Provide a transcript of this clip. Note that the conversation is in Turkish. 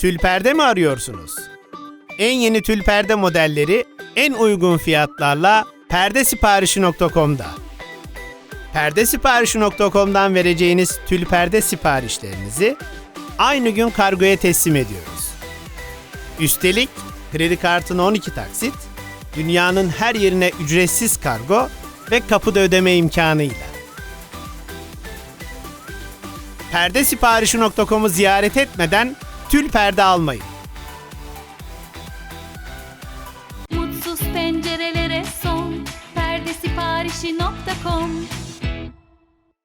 Tül perde mi arıyorsunuz? En yeni tül perde modelleri en uygun fiyatlarla perdesiparişi.com'da. Perdesiparişi.com'dan vereceğiniz tül perde siparişlerinizi aynı gün kargoya teslim ediyoruz. Üstelik kredi kartına 12 taksit, dünyanın her yerine ücretsiz kargo ve kapıda ödeme imkanıyla. Perdesiparişi.com'u ziyaret etmeden tül perde almayın. Mutsuz pencerelere son perdesiparişi.com